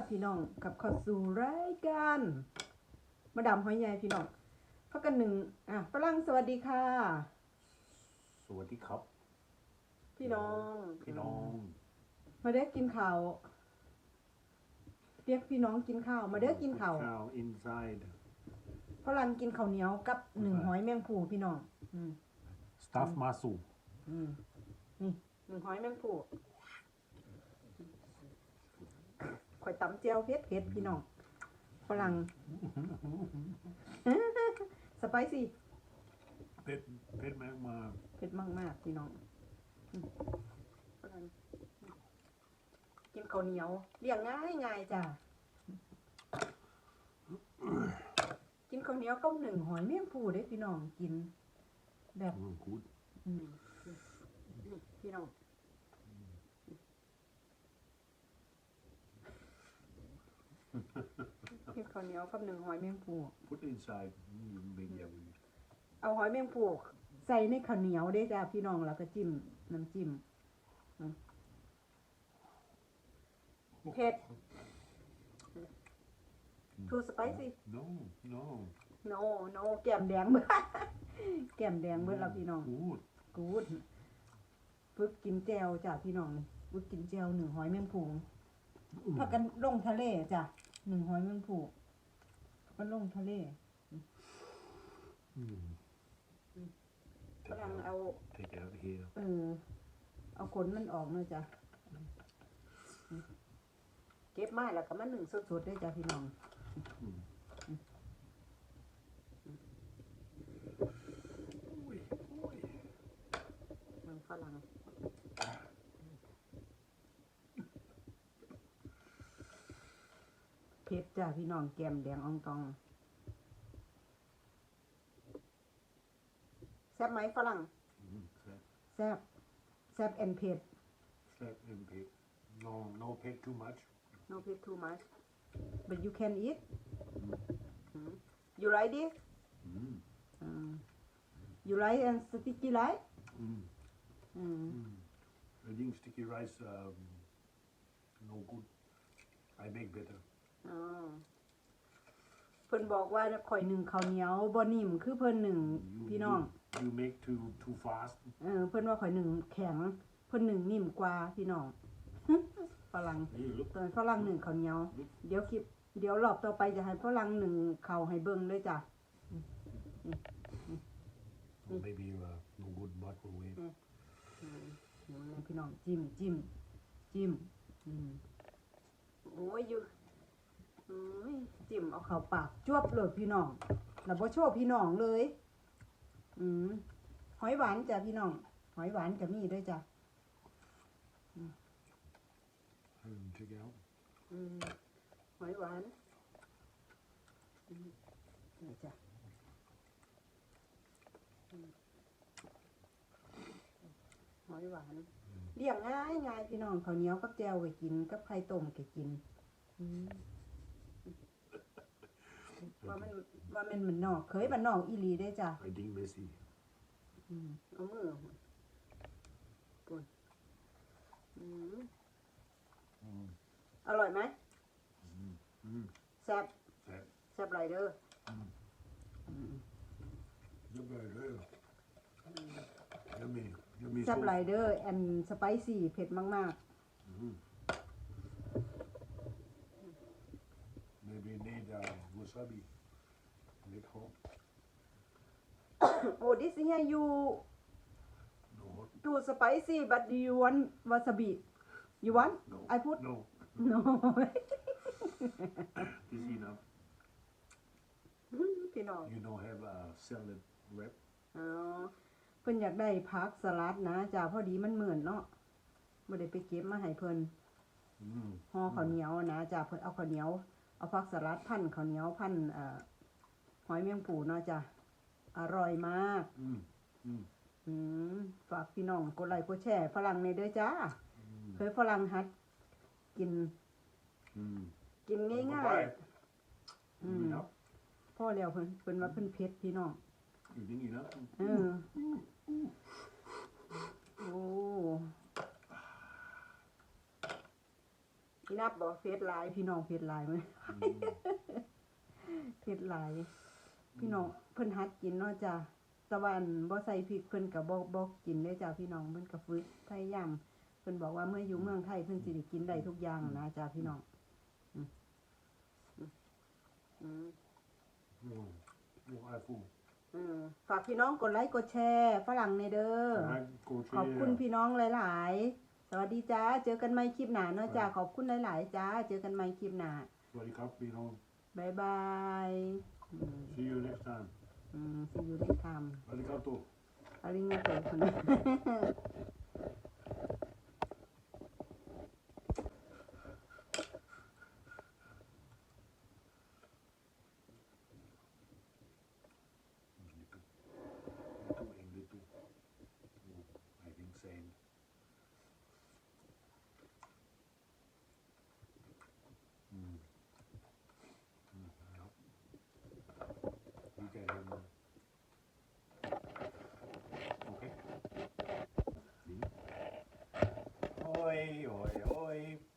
ค่ะพี่น้องกลับเข้าสู่รายการมาดามหอยใหญ่พี่น้องพักกันหนึ่งอะฝรั่งสวัสดีค่ะ สวัสดีครับ พี่น้องพี่น้อง มาเด้อกินข้าวเรียกพี่น้องกินข้าวมาเด้อกินข้าวข้าว inside ฝรั่งกินข้าวเหนียวกับหนึ่งหอยแมงภู่พี่น้อง อืม stuff มาสู่อืมนี่หนึ่งหอยแมงภู่ข่อย ตำเจียวเผ็ดเผ็ดพี่น้องฝรั่งสไปซี่เผ็ดเผ็ดมากมาเผ็ดมากๆพี่น้องอืมฝรั่งกินข้าวเหนียวเลี้ยงง่ายง่ายๆจ้ะกินข้าวเหนียวกับหนึ่งหอยแมงภู่เด้อพี่น้องกินแบบอืม good อืมนี่พี่น้องกินข้าว เหนียวกับหนึ่งหอยแมงภู put inside อืมเป็นอย่างนี้เอาหอยแมงภูใส่ในข้าวเหนียวได้จ้ะพี่น้องแล้วก็จิ้มน้ำจิ้มอืมเผ็ด too spicy no no no no แก้มแดงเบิดแก้มแดงเบิดแล้วพี่น้อง good กูดฝึกกินแจวจ้ะพี่น้องฝึกกินแจวหนึ่งหอยแมงภูพากันลงทะเลจ้ะหนึ่งหอยแมงภู ก็ลงทะเลอืมกำลังเอา take out here เออ เอาขนมันออกเนอะจ้ะเก็บมาแล้วก็มาหนึ่งสดๆได้จ้ะพี่น้องอืมโอ้ยโอ้ยเมืองฝรั่ง เผ็ดจ้ะพี่น้องแก้มแดงอองตองแซ่บไหมฝรั่ง อืมแซ่บ แซ่บแซ่บแอนเผ็ด แซ่บเอ็มเผ็ด no no เผ็ด too much no เผ็ด too much but you can eat อืม you like this อืม อืม you like and sticky like อืม อืม I think sticky rice um, no good I make better อ๋อ เพิ่นบอกว่าข่อยหนึ่งข้าวเหนียวบ่นิ่มคือเพิ่นหนึ่ง you พี่น้อง you, you make too too fast เออเพิ่นว่าข่อยหนึ่งแข็ง เพิ่นหนึ่งนิ่มกว่าพี่น้องฝรั่ง Hey, look ตอนฝรั่งหนึ่งข้าวเหนียว เดี๋ยวคลิปเดี๋ยวรอบต่อไปจะให้ฝรั่งหนึ่งข้าวให้เบิ่งเลยจ้ะ or maybe uh, no good microwave อืมพี่น้องจิ้มจิ้มจิ้มอืมโอ้ยอยู่อืม จิ้มเอาเข้าปากจวบเลยพี่น้องแล้วบ่โชว์พี่น้องเลย อืมหอยหวานจ้ะพี่น้อง หอยหวานก็มีด้วยจ้ะ and check out อืมหอยหวานอืมนี่จ้ะอืมหอยหวานเลี้ยงง่ายง่ายพี่น้องข้าวเหนียวกับแจวก็กินกับไข่ต้มก็กิน อืม ว่ามันว่ามันเหมือนนอก เคยมันนอกอีหลีได้อจ้ะ I think messy อืมเอามือปุ่นอืม mm. อร่อยไหม Mm. แซ่บ That แซ่บไรเด้อ yummy yummy yummy แซ่บ sauce. ไรเดอร์แอนสไปซี่เผ็ดมาก Mhm. maybe need uh, wasabi little ๆโอ้ this here you no hot too spicy but do you want wasabi you want no I put no no this enough พี่น้อง you don't have a salad wrap อ๋อเพิ่นอยากได้พักสลัดนะจ้าพอดีมันเหมือนเนาะบ่ได้ไปเก็บมาให้เพิ่น mm. ห่อข้าวเหนียวนะจ้าเพิ่นเอาข้าวเหนียวเอาผักสลัดพันข้าวเหนียวพันเอ่อห อยแมงปูเนาะจ้าอร่อยมาก Mm. Mm. อืมฝากพี่น้องกดไลค์กดแชร์ฝรั่งในเด้อจ้า Mm. เคยฝรั่งฮัด กิน Mm. กินง่าย Bye. ๆอืม Enough พ่อแล้วเพิ่นเพิ่นว่าเพิ่นเผ็ดพี่น้อง you think enough เออโอ้อีนับบ่เฟซไลน์พี่น้องเฟซไลน์มั้ยเฟซไลน์ พี่น้องเพิ่นหัดกินเนาะจ้ะตะวันบ่ใส่พริกเพิ่นก็บ่บ่กินเด้จ้ะพี่น้องเพิ่นก็ฝึกพยายามเพิ่นบอกว่าเมื่ออยู่เมืองไทยเพิ่นสิได้กินได้ทุกอย่างนะจ้ะพี่น้องอืมอืมอืม Mm. Ja, jag får. อืมฝากพี่น้องกดไลค์กดแชร์ฝรั่งในเด้อขอบคุณพี่น้องหลาย ๆ สวัสดีจ้าเจอกันใหม่คลิปหน้าเนาะจ้าขอบคุณหลาย ๆ จ้าเจอกันใหม่คลิปหน้า Sorry, cup, you know. บายบาย Mm. See you next time. Mm, see you next time. Arigato. Arigato. Oi, oi, oi.